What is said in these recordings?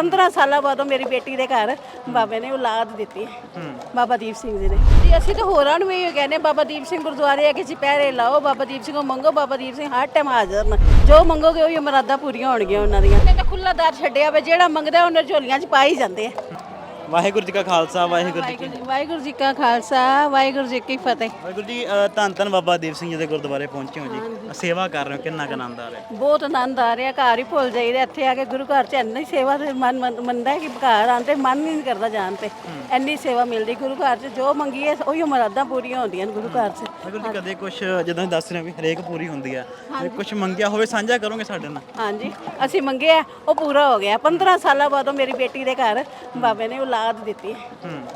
15 ਸਾਲਾਂ ਬਾਅਦ ਮੇਰੀ ਬੇਟੀ ਦੇ ਘਰ ਬਾਬੇ ਨੇ ਔਲਾਦ ਦਿੱਤੀ ਬਾਬਾ ਦੀਪ ਸਿੰਘ ਜੀ ਨੇ। ਜੀ ਅਸੀਂ ਤਾਂ ਹੋਰਾਂ ਨੂੰ ਵੀ ਇਹ ਕਹਿੰਦੇ ਬਾਬਾ ਦੀਪ ਸਿੰਘ ਗੁਰਦੁਆਰੇ ਆ ਕਿ ਪਹਿਰੇ ਲਾਓ, ਬਾਬਾ ਦੀਪ ਸਿੰਘ ਨੂੰ ਮੰਗੋ, ਬਾਬਾ ਦੀਪ ਸਿੰਘ ਹਰ ਟਾਈਮ ਹਾਜ਼ਰ ਨੇ ਜੋ ਮੰਗੋਗੇ ਉਹੀ ਮੁਰਾਦਾਂ ਪੂਰੀਆਂ ਹੋਣਗੀਆਂ ਉਹਨਾਂ ਦੀਆਂ। ਨੇ ਤਾਂ ਖੁੱਲਾ ਦਰ ਛੱਡਿਆ ਵੇ, ਜਿਹੜਾ ਮੰਗਦਾ ਉਹਨਾਂ ਝੋਲੀਆਂ 'ਚ ਪਾਈ ਜਾਂਦੇ ਆ। ਵਾਹਿਗੁਰੂ ਜੀ ਕਾ ਖਾਲਸਾ ਵਾਹਿਗੁਰੂ ਜੀ ਕੀ ਵਾਹਿਗੁਰੂ ਜੀ- ਵਾਹਿਗੁਰੂ ਜੀ ਕਾ ਖਾਲਸਾ ਵਾਹਿਗੁਰੂ ਜੀ ਕੀ ਫਤਿਹ। ਵਾਹਿਗੁਰੂ ਜੀ ਅ, ਧੰਨ ਧੰਨ ਬਾਬਾ ਦੀਪ ਸਿੰਘ ਜੀ ਦੇ ਗੁਰਦੁਆਰੇ ਪਹੁੰਚੇ ਹੋ ਜੀ। ਸੇਵਾ ਕਰ ਰਹੇ ਹੋ ਕਿੰਨਾ ਕੁ ਆਨੰਦ ਆ ਰਿਹਾ? ਬਹੁਤ ਆਨੰਦ ਆ ਰਿਹਾ ਘਰ ਹੀ ਭੁੱਲ ਜਾਈਦਾ ਇੱਥੇ ਆ ਕੇ ਗੁਰੂ ਘਰ ਚ ਇੰਨੀ ਸੇਵਾ ਤੇ ਮਨ ਮਨ- ਮੰਨਦਾ ਹੈ ਕਿ ਘਰ ਆਉਂਦੇ ਮਨ ਹੀ ਨਹੀਂ ਕਰਦਾ ਜਾਣ ਤੇ। ਇੰਨੀ ਸੇਵਾ ਮਿਲਦੀ ਗੁਰੂ ਘਰ ਚ ਜੋ ਮੰਗੀਏ ਉਹੀ ਮੁਰਾਦਾਂ ਪੂਰੀਆਂ ਹੁੰਦੀਆਂ ਨੇ ਗੁਰੂ ਘਰ ਚ। ਵਾਹਿਗੁਰੂ ਜੀ ਕਦੇ ਕੁਝ ਜਦੋਂ ਦੱਸ ਰਹੇ ਹੋ ਵੀ ਹਰੇਕ ਪੂਰੀ ਹੁੰਦੀ ਆ ਕੁਝ ਮੰਗਿਆ ਹੋਵੇ ਸਾਂਝਾ ਕਰੋਗੇ ਸਾਡੇ ਨਾਲ? ਹਾਂਜੀ। ਅਸੀਂ ਮੰਗਿਆ ਉਹ ਪੂਰਾ ਹੋ ਗਿਆ। 15 ਸਾਲਾਂ ਬਾਅਦ ਮੇਰੀ ਬੇਟੀ ਦੇ ਘਰ ਬਾਬੇ ਨੇ ਔਲਾਦ ਦਿੱਤੀ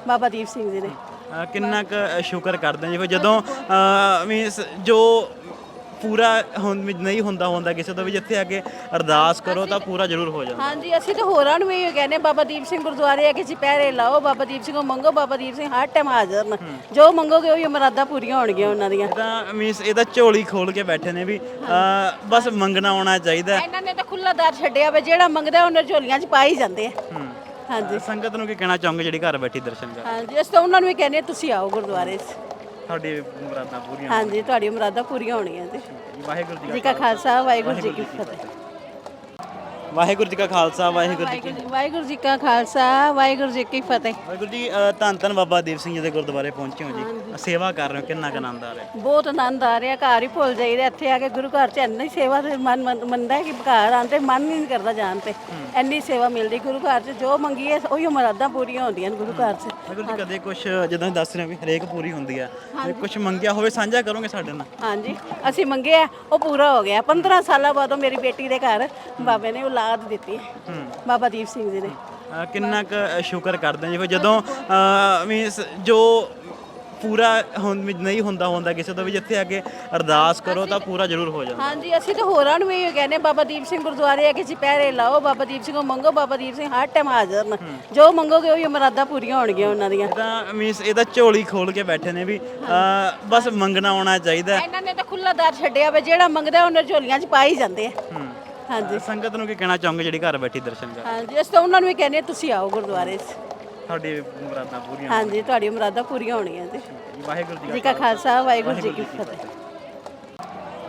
ਬਾਬਾ ਦੀਪ ਸਿੰਘ ਜੀ ਨੇ ਅ, ਕਿੰਨਾ ਕੁ ਸ਼ੁਕਰ ਕਰਦੇ ਹਾਂ ਜੀ ਫਿਰ ਜਦੋਂ ਮੀਨਸ ਜੋ ਪੂਰਾ ਹੁਣ ਵੀ ਨਹੀਂ ਹੁੰਦਾ ਹੁੰਦਾ ਕਿਸੇ ਤੋਂ ਵੀ ਜਿੱਥੇ ਆ ਕੇ ਅਰਦਾਸ ਕਰੋ ਤਾਂ ਪੂਰਾ ਜ਼ਰੂਰ ਹੋ ਜਾਂਦਾ। ਹਾਂਜੀ ਅਸੀਂ ਤਾਂ ਹੋਰਾਂ ਨੂੰ ਵੀ ਇਹ ਕਹਿੰਦੇ ਬਾਬਾ ਦੀਪ ਸਿੰਘ ਗੁਰਦੁਆਰੇ ਆ ਕਿ ਚੁਪਹਿਰੇ ਲਾਓ ਬਾਬਾ ਦੀਪ ਸਿੰਘ ਨੂੰ ਮੰਗੋ ਬਾਬਾ ਦੀਪ ਸਿੰਘ ਹਰ ਟਾਈਮ ਹਾਜ਼ਰ ਨੇ। ਜੋ ਮੰਗੋਗੇ ਉਹੀ ਮੁਰਾਦਾਂ ਪੂਰੀਆਂ ਹੋਣਗੀਆਂ ਉਹਨਾਂ ਦੀਆਂ। ਤਾਂ ਮੀਨਸ ਇਹਦਾ ਝੋਲੀ ਖੋਲ ਕੇ ਬੈਠੇ ਨੇ ਵੀ ਅ, ਬਸ ਮੰਗਣਾ ਆਉਣਾ ਚਾਹੀਦਾ। ਇਹਨਾਂ ਨੇ ਤਾਂ ਖੁੱਲਾ ਦਰ ਛੱਡਿਆ ਵੇ ਜਿਹੜਾ ਮੰਗਦਾ ਉਹਨਾਂ ਝੋਲੀਆਂ 'ਚ ਪਾਈ ਜਾਂਦੇ ਆ। ਹੂੰ। ਹਾਂਜੀ। ਸੰਗਤ ਨੂੰ ਕੀ ਕਹਿਣਾ ਚਾਹੋਗੇ ਜਿਹੜੀ ਘਰ ਬੈਠੀ ਦਰਸ਼ਨ ਕਰ ਹਾਂਜੀ ਅਸੀਂ ਤਾਂ ਉਹਨਾਂ ਨੂੰ ਵੀ ਕਹਿੰਦੇ ਹਾਂ, ਤੁਸੀਂ ਆਓ ਗੁਰਦੁਆਰੇ 'ਚ। ਤੁਹਾਡੀ ਮੁਰਾਦਾਂ ਪੂਰੀਆਂ ਹਾਂਜੀ ਤੁਹਾਡੀ ਮੁਰਾਦਾਂ ਪੂਰੀਆਂ ਹੋਣੀਆਂ ਜੀ। ਵਾਹਿਗੁਰੂ ਜੀ ਜੀ ਕਾ ਖਾਲਸਾ। ਵਾਹਿਗੁਰੂ ਜੀ ਕੀ ਫਤਿਹ। ਵਾਹਿਗੁਰੂ ਜੀ ਕਾ ਖਾਲਸਾ ਵਾਹਿਗੁਰੂ ਜੀ ਕੀ ਵਾਹਿਗੁਰੂ ਜੀ- ਵਾਹਿਗੁਰੂ ਜੀ ਕਾ ਖਾਲਸਾ ਵਾਹਿਗੁਰੂ ਜੀ ਕੀ ਫਤਿਹ। ਵਾਹਿਗੁਰੂ ਜੀ ਅ, ਧੰਨ ਧੰਨ ਬਾਬਾ ਦੀਪ ਸਿੰਘ ਜੀ ਦੇ ਗੁਰਦੁਆਰੇ ਪਹੁੰਚੇ ਹੋ ਜੀ। ਸੇਵਾ ਕਰ ਰਹੇ ਹੋ ਕਿੰਨਾ ਕੁ ਆਨੰਦ ਆ ਰਿਹਾ? ਬਹੁਤ ਆਨੰਦ ਆ ਰਿਹਾ ਘਰ ਹੀ ਭੁੱਲ ਜਾਈਦਾ ਇੱਥੇ ਆ ਕੇ ਗੁਰੂ ਘਰ 'ਚ ਇੰਨੀ ਸੇਵਾ ਤੇ ਮਨ ਮਨ- ਮੰਨਦਾ ਹੈ ਕਿ ਘਰ ਆਉਂਦੇ ਮਨ ਹੀ ਨਹੀਂ ਕਰਦਾ ਜਾਣ ਤੇ। ਇੰਨੀ ਸੇਵਾ ਮਿਲਦੀ ਗੁਰੂ ਘਰ 'ਚ ਜੋ ਮੰਗੀਏ ਉਹੀ ਮੁਰਾਦਾਂ ਪੂਰੀਆਂ ਹੁੰਦੀਆਂ ਨੇ ਗੁਰੂ ਘਰ 'ਚ। ਵਾਹਿਗੁਰੂ ਜੀ ਕਦੇ ਕੁਝ ਜਦੋਂ ਦੱਸ ਰਹੇ ਹੋ ਵੀ ਹਰੇਕ ਪੂਰੀ ਹੁੰਦੀ ਆ ਕੁਝ ਮੰਗਿਆ ਹੋਵੇ ਸਾਂਝਾ ਕਰੋਗੇ ਸਾਡੇ ਨਾਲ? ਹਾਂਜੀ। ਅਸੀਂ ਮੰਗਿਆ ਉਹ ਪੂਰਾ ਹੋ ਗਿਆ। 15 ਸਾਲਾਂ ਬਾਅਦ ਮੇਰੀ ਬੇਟੀ ਦੇ ਘਰ ਬਾਬੇ ਨੇ ਔਲਾਦ ਦਿੱਤੀ ਬਾਬਾ ਦੀਪ ਸਿੰਘ ਜੀ ਨੇ ਕਿੰਨਾ ਕੁ ਸ਼ੁਕਰ ਕਰਦੇ ਹਾਂ ਜੀ ਫਿਰ ਜਦੋਂ ਮੀਨਸ ਜੋ ਪੂਰਾ ਹੁਣ ਵੀ ਨਹੀਂ ਹੁੰਦਾ ਹੁੰਦਾ ਕਿਸੇ ਤੋਂ ਵੀ ਜਿੱਥੇ ਆ ਕੇ ਅਰਦਾਸ ਕਰੋ ਤਾਂ ਪੂਰਾ ਜ਼ਰੂਰ ਹੋ ਜਾਂਦਾ। ਹਾਂਜੀ ਅਸੀਂ ਤਾਂ ਹੋਰਾਂ ਨੂੰ ਵੀ ਇਹ ਕਹਿੰਦੇ ਬਾਬਾ ਦੀਪ ਸਿੰਘ ਗੁਰਦੁਆਰੇ ਆ ਕਿ ਚੁਪਹਿਰੇ ਲਾਓ ਬਾਬਾ ਦੀਪ ਸਿੰਘ ਨੂੰ ਮੰਗੋ ਬਾਬਾ ਦੀਪ ਸਿੰਘ ਹਰ ਟਾਈਮ ਹਾਜ਼ਰ ਨੇ। ਜੋ ਮੰਗੋਗੇ ਉਹੀ ਮੁਰਾਦਾਂ ਪੂਰੀਆਂ ਹੋਣਗੀਆਂ ਉਹਨਾਂ ਦੀਆਂ। ਤਾਂ ਮੀਨਸ ਇਹਦਾ ਝੋਲੀ ਖੋਲ ਕੇ ਬੈਠੇ ਨੇ ਵੀ ਬਸ ਮੰਗਣਾ ਆਉਣਾ ਚਾਹੀਦਾ। ਇਹਨਾਂ ਨੇ ਤਾਂ ਖੁੱਲਾ ਦਰ ਛੱਡਿਆ ਵੇ ਜਿਹੜਾ ਮੰਗਦਾ ਉਹਨਾਂ ਝੋਲੀਆਂ 'ਚ ਪਾਈ ਜਾਂਦੇ ਆ। ਹੂੰ। ਹਾਂਜੀ। ਸੰਗਤ ਨੂੰ ਕੀ ਕਹਿਣਾ ਚਾਹੋਗੇ ਜਿਹੜੀ ਘਰ ਬੈਠੀ ਦਰਸ਼ਨ ਕਰ ਹਾਂਜੀ ਅਸੀਂ ਤਾਂ ਉਹਨਾਂ ਨੂੰ ਵੀ ਕਹਿੰਦੇ ਹਾਂ, ਤੁਸੀਂ ਆਓ ਗੁਰਦੁਆਰੇ 'ਚ। ਤੁਹਾਡੀ ਮੁਰਾਦਾਂ ਪੂਰੀਆਂ ਹਾਂਜੀ ਤੁਹਾਡੀ ਮੁਰਾਦਾਂ ਪੂਰੀਆਂ ਹੋਣੀਆਂ ਜੀ। ਵਾਹਿਗੁਰੂ ਜੀ ਜੀ ਕਾ ਖਾਲਸਾ ਵਾਹਿਗੁਰੂ ਜੀ ਕੀ ਫਤਿਹ।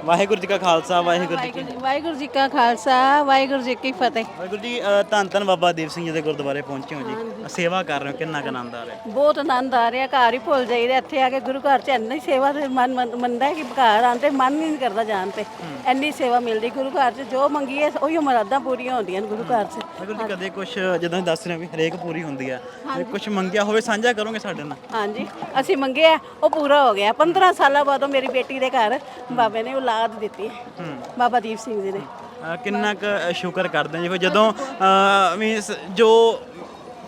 ਵਾਹਿਗੁਰੂ ਜੀ ਕਾ ਖਾਲਸਾ ਵਾਹਿਗੁਰੂ ਜੀ ਕੀ ਵਾਹਿਗੁਰੂ ਜੀ- ਵਾਹਿਗੁਰੂ ਜੀ ਕਾ ਖਾਲਸਾ ਵਾਹਿਗੁਰੂ ਜੀ ਕੀ ਫਤਿਹ। ਵਾਹਿਗੁਰੂ ਜੀ ਅ, ਧੰਨ ਧੰਨ ਬਾਬਾ ਦੀਪ ਸਿੰਘ ਜੀ ਦੇ ਗੁਰਦੁਆਰੇ ਪਹੁੰਚੇ ਹੋ ਜੀ। ਸੇਵਾ ਕਰ ਰਹੇ ਹੋ ਕਿੰਨਾ ਕੁ ਆਨੰਦ ਆ ਰਿਹਾ? ਬਹੁਤ ਆਨੰਦ ਆ ਰਿਹਾ ਘਰ ਹੀ ਭੁੱਲ ਜਾਈਦਾ ਇੱਥੇ ਆ ਕੇ ਗੁਰੂ ਘਰ 'ਚ ਇੰਨੀ ਸੇਵਾ ਤੇ ਮਨ ਮਨ- ਮੰਨਦਾ ਹੈ ਕਿ ਘਰ ਆਉਂਦੇ ਮਨ ਹੀ ਨਹੀਂ ਕਰਦਾ ਜਾਣ ਤੇ। ਇੰਨੀ ਸੇਵਾ ਮਿਲਦੀ ਗੁਰੂ ਘਰ 'ਚ ਜੋ ਮੰਗੀਏ ਉਹੀ ਮੁਰਾਦਾਂ ਪੂਰੀਆਂ ਹੁੰਦੀਆਂ ਨੇ ਗੁਰੂ ਘਰ 'ਚ। ਵਾਹਿਗੁਰੂ ਜੀ ਕਦੇ ਕੁਝ ਜਦੋਂ ਦੱਸ ਰਹੇ ਹੋ ਵੀ ਹਰੇਕ ਪੂਰੀ ਹੁੰਦੀ ਆ ਕੁਝ ਮੰਗਿਆ ਹੋਵੇ ਸਾਂਝਾ ਕਰੋਗੇ ਸਾਡੇ ਨਾਲ? ਹਾਂਜੀ। ਅਸੀਂ ਮੰਗਿਆ ਉਹ ਪੂਰਾ ਹੋ ਗਿਆ। 15 ਸਾਲਾਂ ਬਾਅਦ ਮੇਰੀ ਬੇਟੀ ਦੇ ਘਰ ਬਾਬੇ ਨੇ ਔਲਾਦ ਦਿੱਤੀ ਬਾਬਾ ਦੀਪ ਸਿੰਘ ਜੀ ਨੇ ਕਿੰਨਾ ਕੁ ਸ਼ੁਕਰ ਕਰਦੇ ਹਾਂ ਜੀ ਫਿਰ ਜਦੋਂ ਮੀਨਸ ਜੋ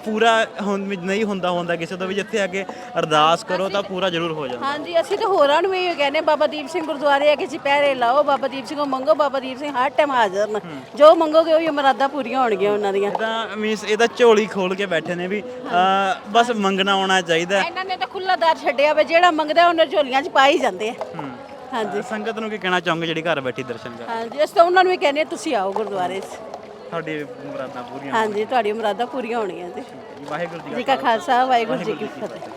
ਪੂਰਾ ਹੁਣ ਵੀ ਨਹੀਂ ਹੁੰਦਾ ਹੁੰਦਾ ਕਿਸੇ ਤੋਂ ਵੀ ਜਿੱਥੇ ਆ ਕੇ ਅਰਦਾਸ ਕਰੋ ਤਾਂ ਪੂਰਾ ਜ਼ਰੂਰ ਹੋ ਜਾਂਦਾ। ਹਾਂਜੀ ਅਸੀਂ ਤਾਂ ਹੋਰਾਂ ਨੂੰ ਵੀ ਇਹ ਕਹਿੰਦੇ ਬਾਬਾ ਦੀਪ ਸਿੰਘ ਗੁਰਦੁਆਰੇ ਆ ਕਿ ਚੁਪਹਿਰੇ ਲਾਓ ਬਾਬਾ ਦੀਪ ਸਿੰਘ ਨੂੰ ਮੰਗੋ ਬਾਬਾ ਦੀਪ ਸਿੰਘ ਹਰ ਟਾਈਮ ਹਾਜ਼ਰ ਨੇ। ਜੋ ਮੰਗੋਗੇ ਉਹੀ ਮੁਰਾਦਾਂ ਪੂਰੀਆਂ ਹੋਣਗੀਆਂ ਉਹਨਾਂ ਦੀਆਂ। ਤਾਂ ਮੀਨਸ ਇਹਦਾ ਝੋਲੀ ਖੋਲ ਕੇ ਬੈਠੇ ਨੇ ਵੀ ਬਸ ਮੰਗਣਾ ਆਉਣਾ ਚਾਹੀਦਾ। ਇਹਨਾਂ ਨੇ ਤਾਂ ਖੁੱਲਾ ਦਰ ਛੱਡਿਆ ਵੇ ਜਿਹੜਾ ਮੰਗਦਾ ਉਹਨਾਂ ਝੋਲੀਆਂ 'ਚ ਪਾਈ ਜਾਂਦੇ ਆ। ਹੂੰ। ਹਾਂਜੀ। ਸੰਗਤ ਨੂੰ ਕੀ ਕਹਿਣਾ ਚਾਹੋਗੇ ਜਿਹੜੀ ਘਰ ਬੈਠੀ ਦਰਸ਼ਨ ਕਰ ਹਾਂਜੀ ਅਸੀਂ ਤਾਂ ਉਹਨਾਂ ਨੂੰ ਵੀ ਕਹਿੰਦੇ ਹਾਂ, ਤੁਸੀਂ ਆਓ ਗੁਰਦੁਆਰੇ 'ਚ। ਤੁਹਾਡੀ ਮੁਰਾਦਾਂ ਪੂਰੀਆਂ ਹਾਂਜੀ ਤੁਹਾਡੀ ਮੁਰਾਦਾਂ ਪੂਰੀਆਂ ਹੋਣੀਆਂ ਜੀ। ਵਾਹਿਗੁਰੂ ਜੀ ਜੀ ਕਾ ਖਾਲਸਾ ਵਾਹਿਗੁਰੂ ਜੀ ਕੀ ਫਤਿਹ।